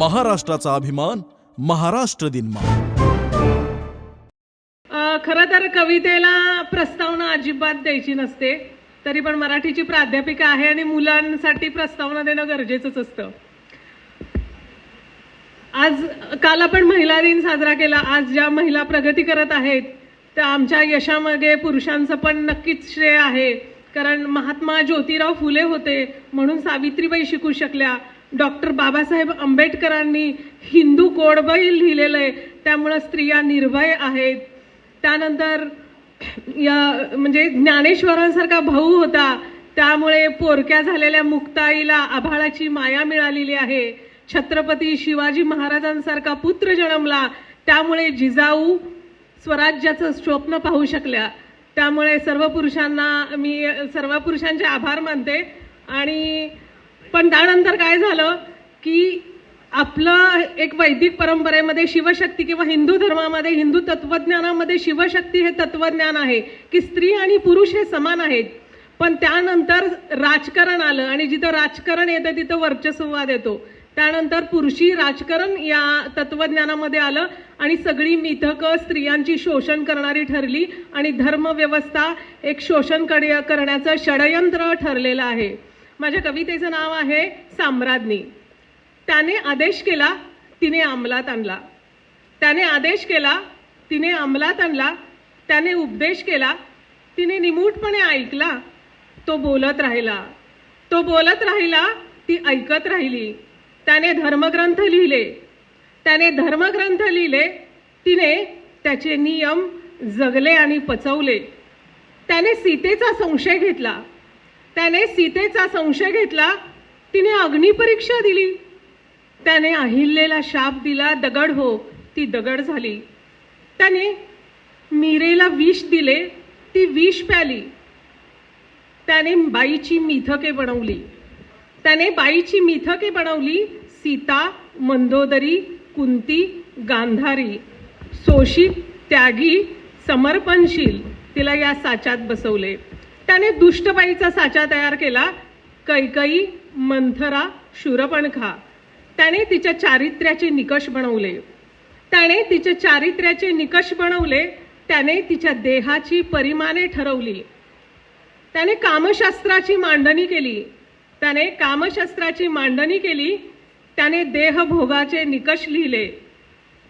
महाराष्ट्राचा अभिमान महाराष्ट्र दिनमा अ, खरं तर कवितेला प्रस्तावना अजिबात द्यायची नसते तरी पण मराठीची प्राध्यापिका आहे आणि मुलांसाठी प्रस्तावना देणं गरजेचंच असतं. आज काल आपण महिला दिन साजरा केला आज ज्या महिला प्रगती करत आहेत त्या आमच्या यशामागे पुरुषांचं पण नक्कीच श्रेय आहे कारण महात्मा ज्योतिराव फुले होते म्हणून सावित्रीबाई शिकू शकल्या डॉक्टर बाबासाहेब आंबेडकरांनी हिंदू कोडबही लिहिलेलं आहे. त्यामुळं स्त्रिया निर्भय आहेत. त्यानंतर या म्हणजे ज्ञानेश्वरांसारखा भाऊ होता. त्यामुळे पोरक्या झालेल्या मुक्ताईला आभाळाची माया मिळालेली आहे. छत्रपती शिवाजी महाराजांसारखा पुत्र जन्मला. त्यामुळे जिजाऊ स्वराज्याचं स्वप्न पाहू शकल्या. त्यामुळे सर्व पुरुषांना मी सर्व पुरुषांचे आभार मानते. आणि पण त्यानंतर काय झालं की आपलं एक वैदिक परंपरेमध्ये शिवशक्ती किंवा हिंदू धर्मामध्ये हिंदू तत्वज्ञानामध्ये शिवशक्ती हे तत्वज्ञान आहे की स्त्री आणि पुरुष हे समान आहेत. पण त्यानंतर राजकारण आलं आणि जिथं राजकारण येतं तिथं वर्चस्ववाद येतो. त्यानंतर पुरुषी राजकारण या तत्वज्ञानामध्ये आलं आणि सगळी मिथकं स्त्रियांची शोषण करणारी ठरली आणि धर्मव्यवस्था एक शोषण कर- करण्याचं षडयंत्र ठरलेलं आहे. माझ्या कवितेचं नाव आहे साम्राज्ञी. त्याने आदेश केला तिने अंमलात आणला. त्याने आदेश केला तिने अंमलात आणला. त्याने उपदेश केला तिने निमूटपणे ऐकला. तो बोलत राहिला. तो बोलत राहिला ती ऐकत राहिली. त्याने धर्मग्रंथ लिहिले. त्याने धर्मग्रंथ लिहिले. तिने त्याचे नियम जगले आणि पचवले. त्याने सीतेचा संशय घेतला. त्याने सीतेचा संशय घेतला. तिने अग्निपरीक्षा दिली. त्याने अहिल्लेला शाप दिला. दगड हो ती दगड झाली. त्याने मीरेला विष दिले. ती विष प्याली. त्याने बाईची मिथके बनवली. त्याने बाईची मिथके बनवली. सीता मंदोदरी कुंती गांधारी. सोशी त्यागी समर्पणशील. तिला या साच्यात बसवले. त्याने दुष्टबाईचा साचा तयार केला. कैकई मंथरा शूरपणखा. त्याने तिच्या चारित्र्याचे निकष बनवले. त्याने तिच्या चारित्र्याचे निकष बनवले त्याने तिच्या देहाची परिमाणे ठरवली. त्याने कामशास्त्राची मांडणी केली. त्याने कामशास्त्राची मांडणी केली त्याने देहभोगाचे निकष लिहिले.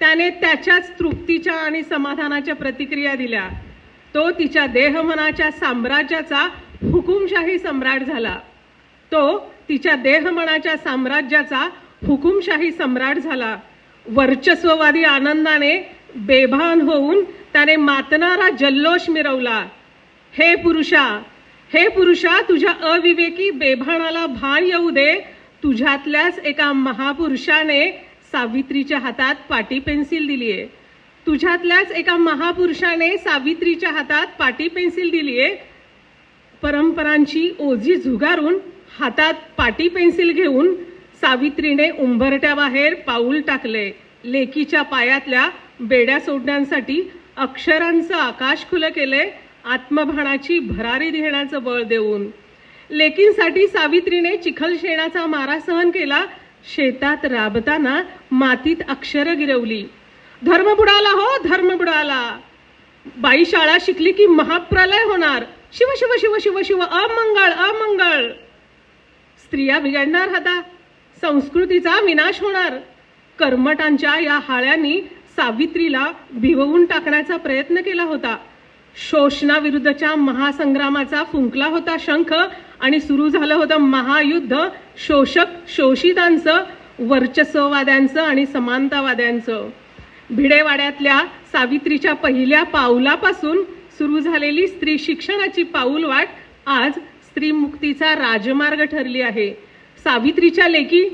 त्याने त्याच्याच तृप्तीच्या आणि समाधानाच्या प्रतिक्रिया दिल्या. तो तिच्या देहमनाच्या साम्राज्याचा हुकुमशाही सम्राट झाला. तो तिच्या देहमनाच्या साम्राज्याचा हुकुमशाही सम्राट झाला. वर्चस्ववादी आनंदाने बेभान होऊन त्याने मातणारा जल्लोष मिरवला. हे पुरुषा हे पुरुषा तुझ्या अविवेकी बेभानाला भान येऊ दे. तुझ्यातल्याच एका महापुरुषाने सावित्रीच्या हातात पाटी पेन्सिल दिलीये. तुझ्यातल्याच एका महापुरुषाने सावित्रीच्या हातात पाटी पेन्सिल दिलीये परंपरांची ओझी झुगारून हातात पाटी पेन्सिल घेऊन सावित्रीने उंबरट्याबाहेर पाऊल टाकले. लेकीच्या पायातल्या बेड्या सोडण्यासाठी अक्षरांचं आकाश खुलं केले आत्मभानाची भरारी घेण्याचं बळ देऊन. लेकींसाठी सावित्रीने चिखल शेणाचा मारा सहन केला. शेतात राबताना मातीत अक्षरं गिरवली. धर्म बुडाला हो धर्म बुडाला. बाई शाळा शिकली की महाप्रलय होणार. शिव शिव शिव शिव शिव अमंगळ अमंगळ. स्त्रिया बिघडणार होता. संस्कृतीचा विनाश होणार. कर्मटांच्या या हाळ्यांनी सावित्रीला भिववून टाकण्याचा प्रयत्न केला होता. शोषणाविरुद्धच्या महासंग्रामाचा फुंकला होता शंख आणि सुरू झालं होतं महायुद्ध. शोषक शोषितांचं वर्चस्ववाद्यांचं आणि समानतावाद्यांचं. भिडेवाड्यातल्या सावित्रीच्या पहिल्या पाऊलापासून सुरू झालेली स्त्री शिक्षणाची पाऊलवाट आज स्त्री मुक्तीचा राजमार्ग ठरली आहे. सावित्रीच्या लेखी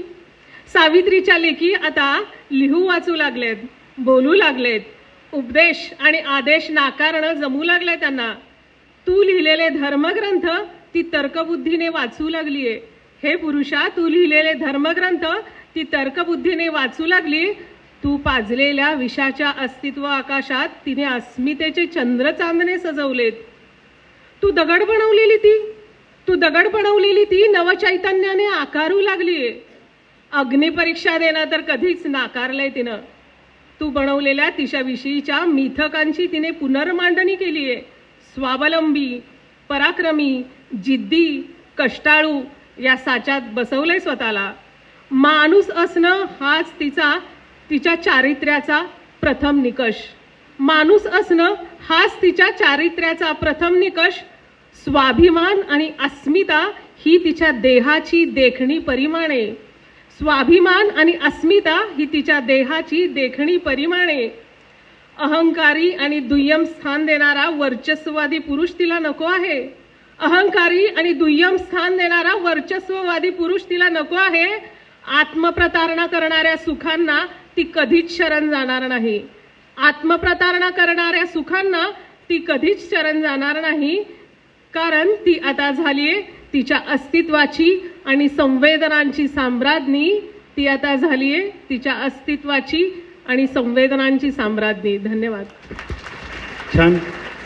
सावित्रीच्या लेकी आता लिहू वाचू लागलेत बोलू लागलेत. उपदेश आणि आदेश नाकारणं जमू लागले त्यांना. तू लिहिलेले धर्मग्रंथ ती तर्कबुद्धीने वाचू लागलीये. हे पुरुषा तू लिहिलेले धर्मग्रंथ ती तर्कबुद्धीने वाचू लागली तू पाजलेल्या विषाच्या अस्तित्व आकाशात तिने अस्मितेचे चंद्रचांदणे सजवलेत. तू दगड बनवलेली ती. तू दगड बनवलेली ती नवचैतन्याने आकारू लागलीये. अग्निपरीक्षा देणं तर कधीच नाकारलंय तिनं. तू बनवलेल्या तिच्याविषयीच्या मिथकांची तिने पुनर्मांडणी केली आहे स्वावलंबी पराक्रमी जिद्दी कष्टाळू या साच्यात बसवलंय स्वतःला. माणूस असणं हाच तिचा तिच्या चारित्र्याचा प्रथम निकष. माणूस असणं हाच तिच्या चारित्र्याचा प्रथम निकष. स्वाभिमान आणि अस्मिता ही तिच्या देहाची देखणी परिमाणे. स्वाभिमान आणि अस्मिता ही तिच्या देहाची देखणी परिमाणे. अहंकारी आणि दुय्यम स्थान देणारा वर्चस्ववादी पुरुष तिला नको आहे. अहंकारी आणि दुय्यम स्थान देणारा वर्चस्ववादी पुरुष तिला नको आहे. आत्मप्रतारणा करणाऱ्या सुखांना ती कधीच शरण जाणार नाही. आत्मप्रतारणा करणाऱ्या सुखांना ती कधीच शरण जाणार नाही. कारण ती आता झालीये तिच्या अस्तित्वाची आणि संवेदनांची साम्राज्ञी. ती आता झालीये तिच्या अस्तित्वाची आणि संवेदनांची साम्राज्ञी. धन्यवाद. छान.